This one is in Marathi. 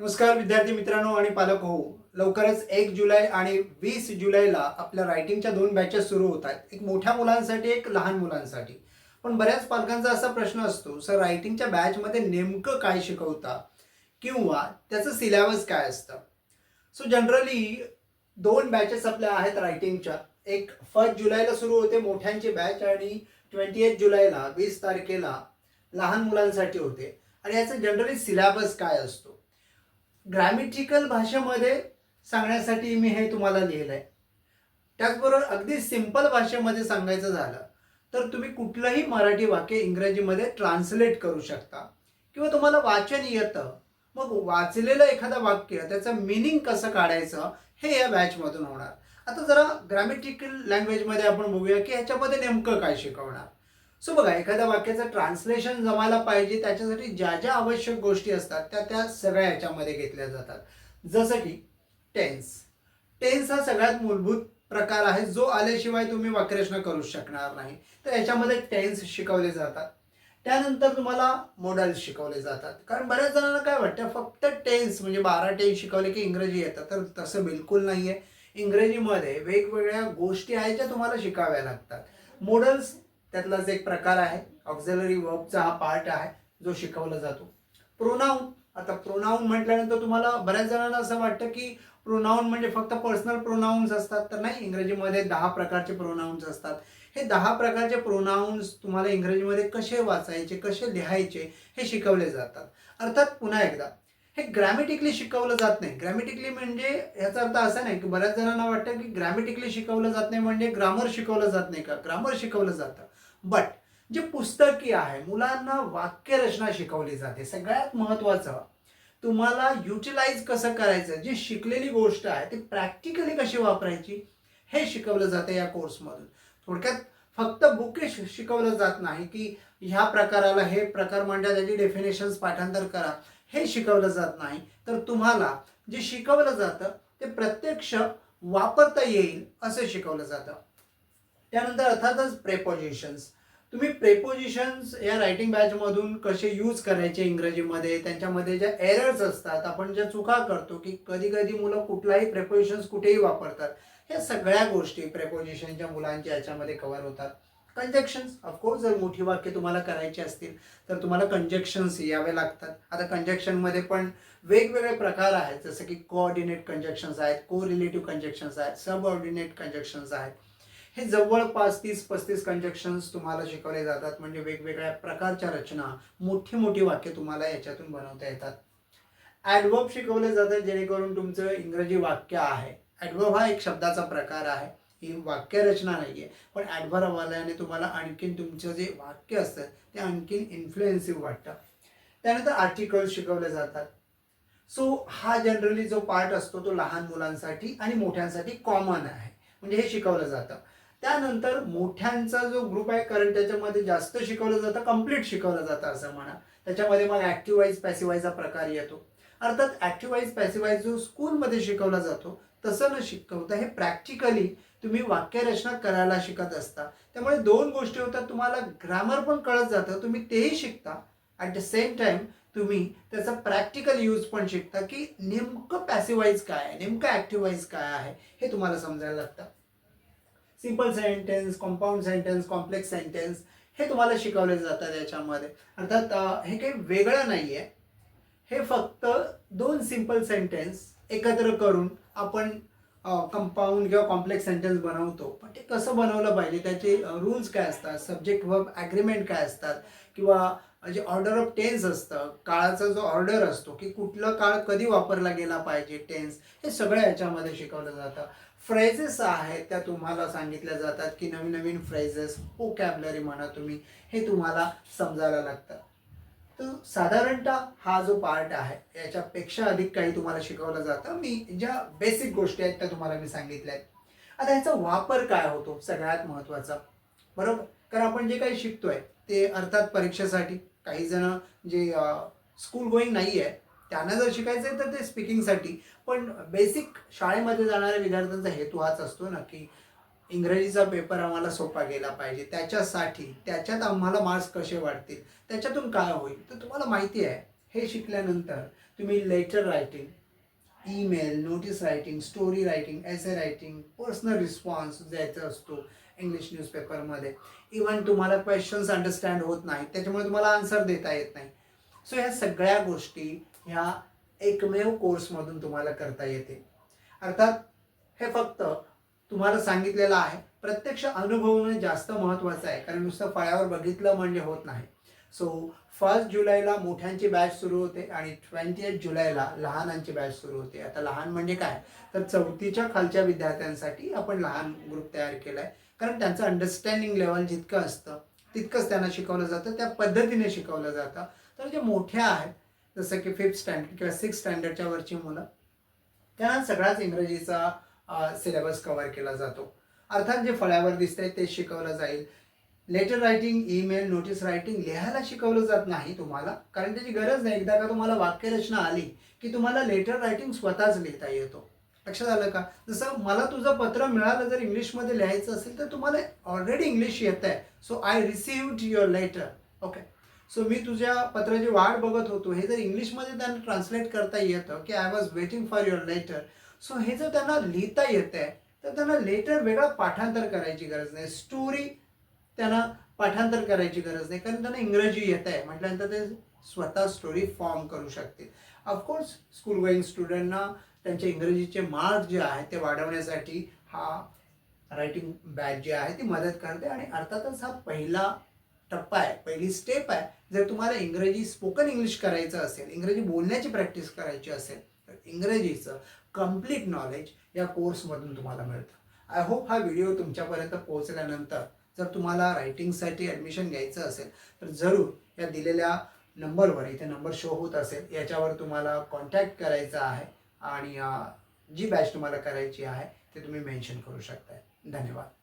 नमस्कार विद्यार्थी मित्रांनो आणि पालक हो लवकरच एक जुलै आणि वीस जुलैला आपल्या रायटिंगच्या दोन बॅचेस सुरू होत आहेत एक मोठ्या मुलांसाठी एक लहान मुलांसाठी. पण बऱ्याच पालकांचा असा प्रश्न असतो सर रायटिंगच्या बॅचमध्ये नेमकं काय शिकवता? किंवा त्याचं सिलेबस काय असतं? सो जनरली दोन बॅचेस आपल्या आहेत रायटिंगच्या एक फर्स्ट जुलैला सुरू होते मोठ्यांची बॅच आणि ट्वेंटी एट जुलैला वीस तारखेला लहान मुलांसाठी होते. आणि याचं जनरली सिलेबस काय असतो? ग्रॅमेटिकल भाषेमध्ये सांगण्यासाठी मी हे तुम्हाला लिहिलं आहे त्याचबरोबर अगदी सिंपल भाषेमध्ये सांगायचं झालं तर तुम्ही कुठलंही मराठी वाक्य इंग्रजीमध्ये ट्रान्सलेट करू शकता. किंवा तुम्हाला वाचन येतं मग वाचलेलं एखादं वाक्य त्याचं मिनिंग कसं काढायचं हे या बॅचमधून होणार. आता जरा ग्रॅमेटिकल लँग्वेजमध्ये आपण बघूया की ह्याच्यामध्ये नेमकं काय शिकवणार. सो बघा एखाद्या वाक्याचं ट्रान्सलेशन जमायला पाहिजे त्याच्यासाठी ज्या ज्या आवश्यक गोष्टी असतात त्या त्या सगळ्या याच्यामध्ये घेतल्या जातात. जसं की टेन्स टेन्स हा सगळ्यात मूलभूत प्रकार आहे जो आल्याशिवाय तुम्ही वाक्यरचना करू शकणार नाही. तर याच्यामध्ये टेन्स शिकवले जातात. त्यानंतर तुम्हाला मॉडेल्स शिकवले जातात. कारण बऱ्याच जणांना काय वाटतं फक्त टेन्स म्हणजे बारा टेन्स शिकवले की इंग्रजी येतं. तर तसं बिलकुल नाही आहे इंग्रजीमध्ये वेगवेगळ्या गोष्टी आहेत ज्या तुम्हाला शिकाव्या लागतात. मॉडल्स त्यातलाच एक प्रकार आहे ऑक्झिलरी वर्बचा हा पार्ट आहे जो शिकवला जातो. प्रोनाऊन आता प्रोनाऊन म्हटल्यानंतर तुम्हाला बऱ्याच जणांना असं वाटतं की प्रोनाऊन म्हणजे फक्त पर्सनल प्रोनाऊन्स असतात तर नाही इंग्रजीमध्ये दहा प्रकारचे प्रोनाऊन्स असतात. हे दहा प्रकारचे प्रोनाऊन्स तुम्हाला इंग्रजीमध्ये कसे वाचायचे कसे लिहायचे हे शिकवले जातात. अर्थात पुन्हा एकदा हे ग्रॅमॅटिकली शिकवलं जात नाही. ग्रॅमॅटिकली म्हणजे याचा अर्थ असा नाही की बऱ्याच जणांना वाटतं की ग्रॅमॅटिकली शिकवलं जात नाही म्हणजे ग्रामर शिकवलं जात नाही का? ग्रामर शिकवलं जातं. बट जे पुस्तकी आहे मुलांना वाक्यरचना शिकवली जाते. सगळ्यात महत्त्वाचं तुम्हाला युटिलाइज कसं करायचं? जी शिकलेली गोष्ट आहे ती प्रॅक्टिकली कशी वापरायची? हे शिकवलं जातं या कोर्समधून थोडक्यात फक्त बुके शिकवलं जात नाही की ह्या प्रकाराला हे प्रकार म्हणतात त्याची डेफिनेशन्स पाठांतर करा. हे शिकवलं जात नाही तर तुम्हाला जे शिकवलं जातं ते प्रत्यक्ष वापरता येईल असं शिकवलं जातं. त्यानंतर अर्थातच प्रेपोजिशन्स तुम्ही प्रेपोजिशन्स या रायटिंग बॅचमधून कसे यूज करायचे इंग्रजीमध्ये त्यांच्यामध्ये ज्या एरर्स असतात आपण ज्या चुका करतो की कधी कधी मुलं कुठलाही प्रेपोजिशन्स कुठेही वापरतात ह्या सगळ्या गोष्टी प्रेपोजिशनच्या मुलांच्या याच्यामध्ये कव्हर होतात. कंजक्शन्स ऑफकोर्स जर मोठी वाक्य तुम्हाला करायची असतील तर तुम्हाला कंजक्शन्स यावे लागतात. आता कंजक्शनमध्ये पण वेगवेगळे प्रकार आहेत. जसं की कोऑर्डिनेट कंजक्शन्स आहेत को रिलेटिव्ह कंजक्शन्स आहेत सबऑर्डिनेट कंजक्शन्स आहेत. हे जवळपास तीस पस्तीस कंजक्शन्स तुम्हाला शिकवले जातात. म्हणजे वेगवेगळ्या प्रकारच्या रचना मोठी मोठी वाक्य तुम्हाला याच्यातून बनवता येतात. ॲडवर्ब शिकवले जातात जेणेकरून तुमचं इंग्रजी वाक्य आहे. ॲडवर्ब हा एक शब्दाचा प्रकार आहे. ही वाक्यरचना नाही आहे पण ॲडवर्ब आल्याने तुम्हाला आणखीन तुमचं जे वाक्य असतं ते आणखीन इन्फ्लुएन्सिव्ह वाटतं. त्यानंतर आर्टिकल्स शिकवले जातात. सो हा जनरली जो पार्ट असतो तो लहान मुलांसाठी आणि मोठ्यांसाठी कॉमन आहे. म्हणजे हे शिकवलं जातं. त्यानंतर मोठ्यांचा जो ग्रुप आहे कारण त्याच्यामध्ये जास्त शिकवलं जातं कंप्लीट शिकवलं जातं असं म्हणा. त्याच्यामध्ये मग ॲक्टिवाईज पॅसिवाईजचा प्रकार येतो. अर्थात ॲक्टिवाईज पॅसिवाईज जो स्कूलमध्ये शिकवला जातो तसं न शिकवता हे प्रॅक्टिकली तुम्ही वाक्यरचना करायला शिकत असता. त्यामुळे दोन गोष्टी होतात तुम्हाला ग्रामर पण कळत जातं तुम्ही तेही शिकता. ॲट द सेम टाइम तुम्ही त्याचा प्रॅक्टिकल यूज पण शिकता की नेमकं पॅसिवाईज काय आहे नेमकं ॲक्टिवाईज काय आहे हे तुम्हाला समजायला लागतं. Simple sentence compound sentence complex sentence हे तुम्हाला शिकवले जातात याच्यामध्ये. अर्थात हे काही वेगळं नाही आहे हे फक्त दोन सिंपल सेंटेन्स एकत्र करून आपण कंपाऊंड किंवा कॉम्प्लेक्स सेंटेन्स बनवतो. पण ते कसं बनवलं पाहिजे? त्याचे रूल्स काय असतात? सब्जेक्ट वर्ब ॲग्रीमेंट काय असतात? किंवा जे ऑर्डर ऑफ टेन्स असतं काळाचा जो ऑर्डर असतो की कुठलं काळ कधी वापरला गेला पाहिजे टेन्स हे सगळं याच्यामध्ये शिकवलं जातं. फ्रेजेस आहेत त्या तुम्हाला सांगितल्या जातात की नवीन नवीन फ्रेजेस कॅबलरी म्हणा तुम्ही हे तुम्हाला समजायला लागतं. तर साधारणतः हा जो पार्ट आहे याच्यापेक्षा अधिक काही तुम्हाला शिकवलं जातं. मी ज्या बेसिक गोष्टी आहेत त्या तुम्हाला मी सांगितल्या आहेत. आता ह्याचा वापर काय होतो? सगळ्यात महत्त्वाचा. बरोबर? कारण आपण जे काही शिकतोय ते अर्थात परीक्षेसाठी. काही जण जे स्कूल गोईंग नाही आहे त्यांना जर शिकायचं आहे तर ते स्पीकिंगसाठी पण बेसिक शाळेमध्ये जाणाऱ्या विद्यार्थ्यांचा हेतू हाच असतो ना की इंग्रजीचा पेपर आम्हाला सोपा गेला पाहिजे. त्याच्यासाठी त्याच्यात आम्हाला मार्क्स कसे वाढतील त्याच्यातून काय होईल तर तुम्हाला माहिती आहे. हे शिकल्यानंतर तुम्ही letter writing email notice writing story writing essay writing personal response द्यायचा असतो इंग्लिश न्यूजपेपरमध्ये इवन तुम्हाला क्वेश्चन्स अंडरस्टँड होत नाही त्याच्यामुळे तुम्हाला आन्सर देता येत नाही. सो ह्या सगळ्या गोष्टी ह्या एकमेव कोर्समधून तुम्हाला करता येते. अर्थात हे फक्त तुम्हाला सांगितलेलं आहे. प्रत्यक्ष अनुभवणं जास्त महत्त्वाचं आहे. कारण नुसतं फळ्यावर बघितलं म्हणजे होत नाही. सो फर्स्ट जुलैला मोठ्यांची बॅच सुरू होते आणि ट्वेंटी एट जुलैला लहानांची बॅच सुरू होते. आता लहान म्हणजे काय? तर चौथीच्या खालच्या विद्यार्थ्यांसाठी आपण लहान ग्रुप तयार केला आहे कारण त्यांचं अंडरस्टँडिंग लेवल जितकं असतं तितकंच त्यांना शिकवलं जातं त्या पद्धतीने शिकवलं जातं. तर जे मोठ्या आहेत जसं की फिफ्थ स्टँडर्ड किंवा सिक्स्थ स्टँडर्डच्या वरची मुलं त्यांना सगळाच इंग्रजीचा सिलेबस कव्हर केला जातो. अर्थात जे फळ्यावर दिसतंय ते शिकवलं जाईल. Letter writing email notice writing लिहायला शिकवलं जात नाही तुम्हाला. कारण त्याची गरज नाही. एकदा का तुम्हाला वाक्यरचना आली की तुम्हाला लेटर रायटिंग स्वतःच लिहिता येतो. लक्षात आलं का? जसं मला तुझं पत्र मिळालं जर इंग्लिशमध्ये लिहायचं असेल तर तुम्हाला ऑलरेडी इंग्लिश येत आहे so I received your letter okay so मी तुझ्या पत्राची वाट बघत होतो. हे जर इंग्लिशमध्ये त्यांना ट्रान्सलेट करता येतं की I was waiting for your letter so हे जर त्यांना लिहिता येत आहे तर त्यांना लेटर वेगळा पाठांतर करायची गरज नाही. स्टोरी त्यांना पाठांतर करायची गरज नाही. कारण त्यांना इंग्रजी येत आहे म्हटल्यानंतर ते स्वतः स्टोरी फॉर्म करू शकतील. ऑफकोर्स स्कूल गोईंग स्टुडंटना त्यांचे इंग्रजीचे मार्क जे आहेत ते वाढवण्यासाठी हा रायटिंग बॅच जी आहे ती मदत करते. आणि अर्थातच हा पहिला टप्पा आहे पहिली स्टेप आहे. जर तुम्हाला इंग्रजी स्पोकन इंग्लिश करायचं असेल इंग्रजी बोलण्याची प्रॅक्टिस करायची असेल तर इंग्रजीचं कंप्लीट नॉलेज या कोर्समधून तुम्हाला मिळतं. आय होप हा व्हिडिओ तुमच्यापर्यंत पोहोचल्यानंतर जर तुम्हाला रायटिंगसाठी ॲडमिशन घ्यायचं असेल तर जरूर या दिलेल्या नंबरवर इथे नंबर शो होत असेल याच्यावर तुम्हाला कॉन्टॅक्ट करायचा आहे आणि जी बॅच तुम्हाला करायची आहे ते तुम्ही मेन्शन करू शकताय. धन्यवाद.